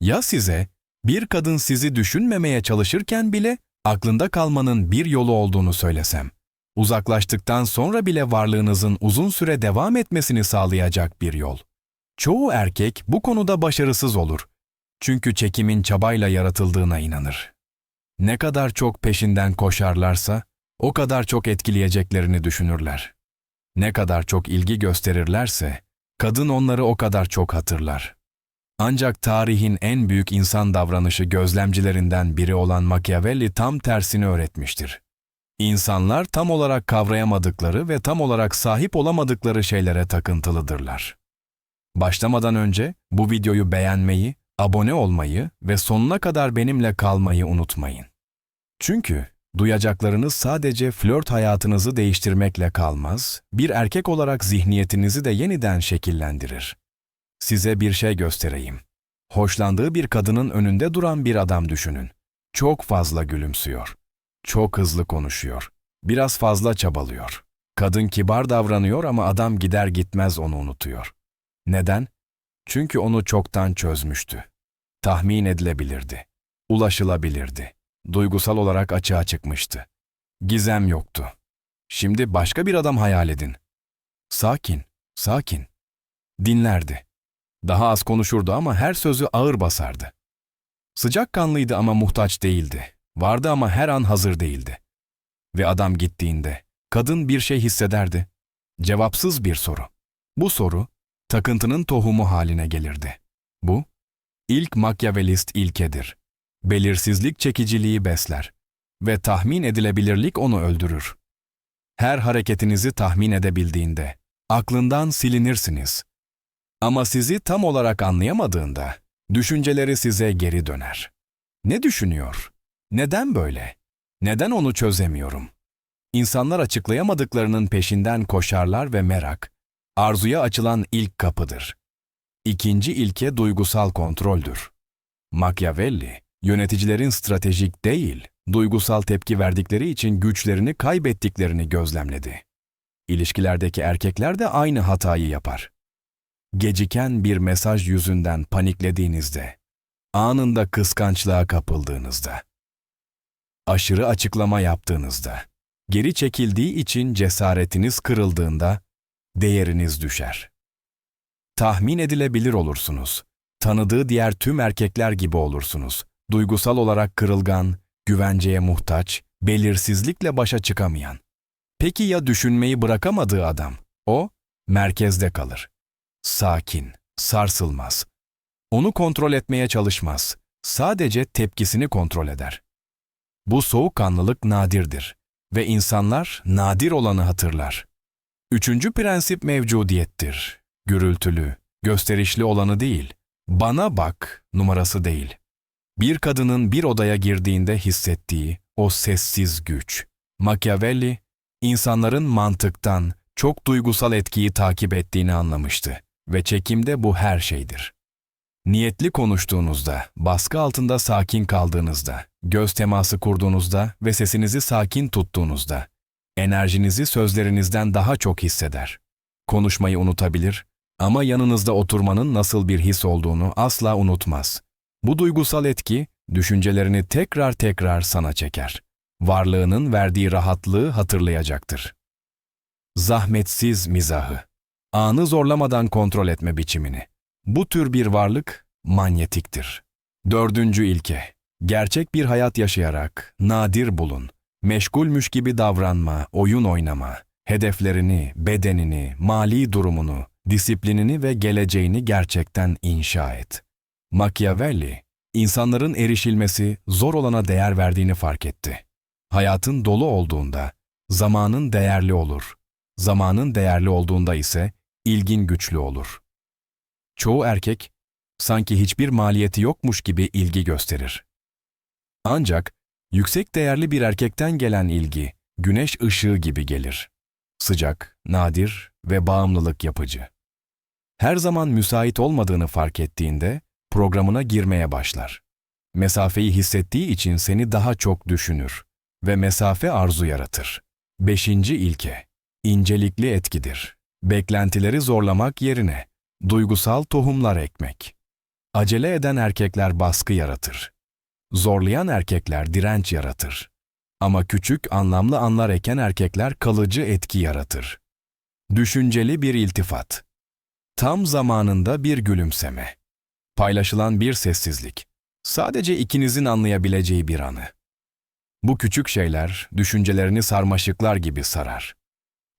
Ya size bir kadın sizi düşünmemeye çalışırken bile aklında kalmanın bir yolu olduğunu söylesem? Uzaklaştıktan sonra bile varlığınızın uzun süre devam etmesini sağlayacak bir yol. Çoğu erkek bu konuda başarısız olur. Çünkü çekimin çabayla yaratıldığına inanır. Ne kadar çok peşinden koşarlarsa o kadar çok etkileyeceklerini düşünürler. Ne kadar çok ilgi gösterirlerse kadın onları o kadar çok hatırlar. Ancak tarihin en büyük insan davranışı gözlemcilerinden biri olan Machiavelli tam tersini öğretmiştir. İnsanlar tam olarak kavrayamadıkları ve tam olarak sahip olamadıkları şeylere takıntılıdırlar. Başlamadan önce bu videoyu beğenmeyi, abone olmayı ve sonuna kadar benimle kalmayı unutmayın. Çünkü duyacaklarınız sadece flört hayatınızı değiştirmekle kalmaz, bir erkek olarak zihniyetinizi de yeniden şekillendirir. Size bir şey göstereyim. Hoşlandığı bir kadının önünde duran bir adam düşünün. Çok fazla gülümsüyor. Çok hızlı konuşuyor. Biraz fazla çabalıyor. Kadın kibar davranıyor ama adam gider gitmez onu unutuyor. Neden? Çünkü onu çoktan çözmüştü. Tahmin edilebilirdi. Ulaşılabilirdi. Duygusal olarak açığa çıkmıştı. Gizem yoktu. Şimdi başka bir adam hayal edin. Sakin, sakin. Dinlerdi. Daha az konuşurdu ama her sözü ağır basardı. Sıcakkanlıydı ama muhtaç değildi. Vardı ama her an hazır değildi. Ve adam gittiğinde kadın bir şey hissederdi. Cevapsız bir soru. Bu soru takıntının tohumu haline gelirdi. Bu ilk Machiavellist ilkedir. Belirsizlik çekiciliği besler ve tahmin edilebilirlik onu öldürür. Her hareketinizi tahmin edebildiğinde aklından silinirsiniz. Ama sizi tam olarak anlayamadığında düşünceleri size geri döner. Ne düşünüyor? Neden böyle? Neden onu çözemiyorum? İnsanlar açıklayamadıklarının peşinden koşarlar ve merak, arzuya açılan ilk kapıdır. İkinci ilke duygusal kontroldür. Machiavelli, yöneticilerin stratejik değil, duygusal tepki verdikleri için güçlerini kaybettiklerini gözlemledi. İlişkilerdeki erkekler de aynı hatayı yapar. Geciken bir mesaj yüzünden paniklediğinizde, anında kıskançlığa kapıldığınızda, aşırı açıklama yaptığınızda, geri çekildiği için cesaretiniz kırıldığında değeriniz düşer. Tahmin edilebilir olursunuz. Tanıdığı diğer tüm erkekler gibi olursunuz. Duygusal olarak kırılgan, güvenceye muhtaç, belirsizlikle başa çıkamayan. Peki ya düşünmeyi bırakamadığı adam? O, merkezde kalır. Sakin, sarsılmaz. Onu kontrol etmeye çalışmaz. Sadece tepkisini kontrol eder. Bu soğukkanlılık nadirdir ve insanlar nadir olanı hatırlar. Üçüncü prensip mevcudiyettir. Gürültülü, gösterişli olanı değil, bana bak numarası değil. Bir kadının bir odaya girdiğinde hissettiği o sessiz güç. Machiavelli, insanların mantıktan çok duygusal etkiyi takip ettiğini anlamıştı ve çekimde bu her şeydir. Niyetli konuştuğunuzda, baskı altında sakin kaldığınızda, göz teması kurduğunuzda ve sesinizi sakin tuttuğunuzda, enerjinizi sözlerinizden daha çok hisseder. Konuşmayı unutabilir ama yanınızda oturmanın nasıl bir his olduğunu asla unutmaz. Bu duygusal etki, düşüncelerini tekrar tekrar sana çeker. Varlığının verdiği rahatlığı hatırlayacaktır. Zahmetsiz mizahı. Anı zorlamadan kontrol etme biçimini. Bu tür bir varlık manyetiktir. Dördüncü ilke. Gerçek bir hayat yaşayarak nadir bulun. Meşgulmüş gibi davranma, oyun oynama. Hedeflerini, bedenini, mali durumunu, disiplinini ve geleceğini gerçekten inşa et. Machiavelli, insanların erişilmesi zor olana değer verdiğini fark etti. Hayatın dolu olduğunda zamanın değerli olur. Zamanın değerli olduğunda ise ilgin güçlü olur. Çoğu erkek sanki hiçbir maliyeti yokmuş gibi ilgi gösterir. Ancak yüksek değerli bir erkekten gelen ilgi güneş ışığı gibi gelir. Sıcak, nadir ve bağımlılık yapıcı. Her zaman müsait olmadığını fark ettiğinde programına girmeye başlar. Mesafeyi hissettiği için seni daha çok düşünür ve mesafe arzu yaratır. Beşinci ilke, incelikli etkidir. Beklentileri zorlamak yerine duygusal tohumlar ekmek. Acele eden erkekler baskı yaratır. Zorlayan erkekler direnç yaratır. Ama küçük, anlamlı anlar eken erkekler kalıcı etki yaratır. Düşünceli bir iltifat. Tam zamanında bir gülümseme. Paylaşılan bir sessizlik. Sadece ikinizin anlayabileceği bir anı. Bu küçük şeyler düşüncelerini sarmaşıklar gibi sarar.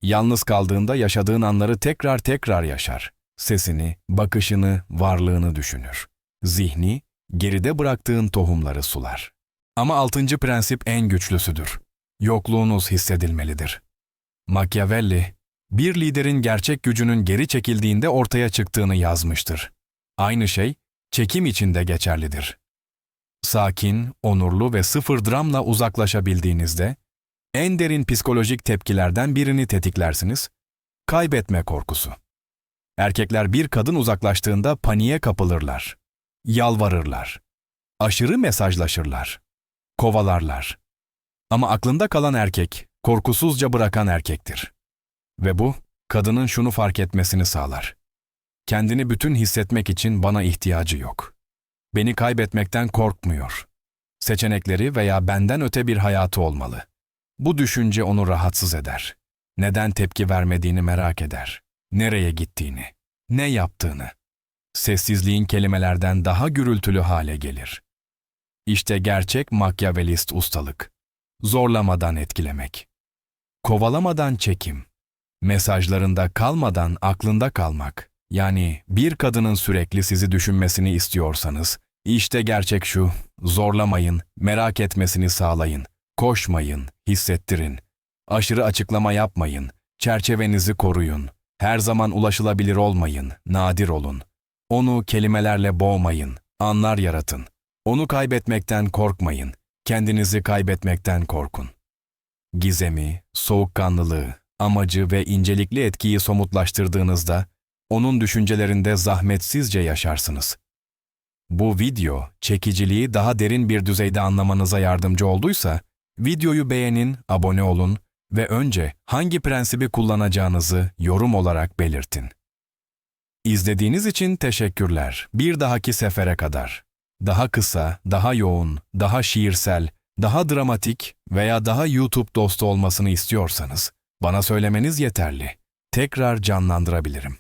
Yalnız kaldığında yaşadığın anları tekrar tekrar yaşar. Sesini, bakışını, varlığını düşünür. Zihni, geride bıraktığın tohumları sular. Ama altıncı prensip en güçlüsüdür. Yokluğunuz hissedilmelidir. Machiavelli, bir liderin gerçek gücünün geri çekildiğinde ortaya çıktığını yazmıştır. Aynı şey, çekim için de geçerlidir. Sakin, onurlu ve sıfır dramla uzaklaşabildiğinizde, en derin psikolojik tepkilerden birini tetiklersiniz, kaybetme korkusu. Erkekler bir kadın uzaklaştığında paniğe kapılırlar, yalvarırlar, aşırı mesajlaşırlar, kovalarlar. Ama aklında kalan erkek, korkusuzca bırakan erkektir. Ve bu, kadının şunu fark etmesini sağlar. Kendini bütün hissetmek için bana ihtiyacı yok. Beni kaybetmekten korkmuyor. Seçenekleri veya benden öte bir hayatı olmalı. Bu düşünce onu rahatsız eder. Neden tepki vermediğini merak eder. Nereye gittiğini, ne yaptığını. Sessizliğin kelimelerden daha gürültülü hale gelir. İşte gerçek makyavelist ustalık. Zorlamadan etkilemek. Kovalamadan çekim. Mesajlarında kalmadan aklında kalmak. Yani bir kadının sürekli sizi düşünmesini istiyorsanız, işte gerçek şu, zorlamayın, merak etmesini sağlayın, koşmayın, hissettirin. Aşırı açıklama yapmayın, çerçevenizi koruyun. Her zaman ulaşılabilir olmayın, nadir olun. Onu kelimelerle boğmayın, anlar yaratın. Onu kaybetmekten korkmayın, kendinizi kaybetmekten korkun. Gizemi, soğukkanlılığı, amacı ve incelikli etkiyi somutlaştırdığınızda, onun düşüncelerinde zahmetsizce yaşarsınız. Bu video, çekiciliği daha derin bir düzeyde anlamanıza yardımcı olduysa, videoyu beğenin, abone olun ve önce hangi prensibi kullanacağınızı yorum olarak belirtin. İzlediğiniz için teşekkürler. Bir dahaki sefere kadar. Daha kısa, daha yoğun, daha şiirsel, daha dramatik veya daha YouTube dostu olmasını istiyorsanız, bana söylemeniz yeterli. Tekrar canlandırabilirim.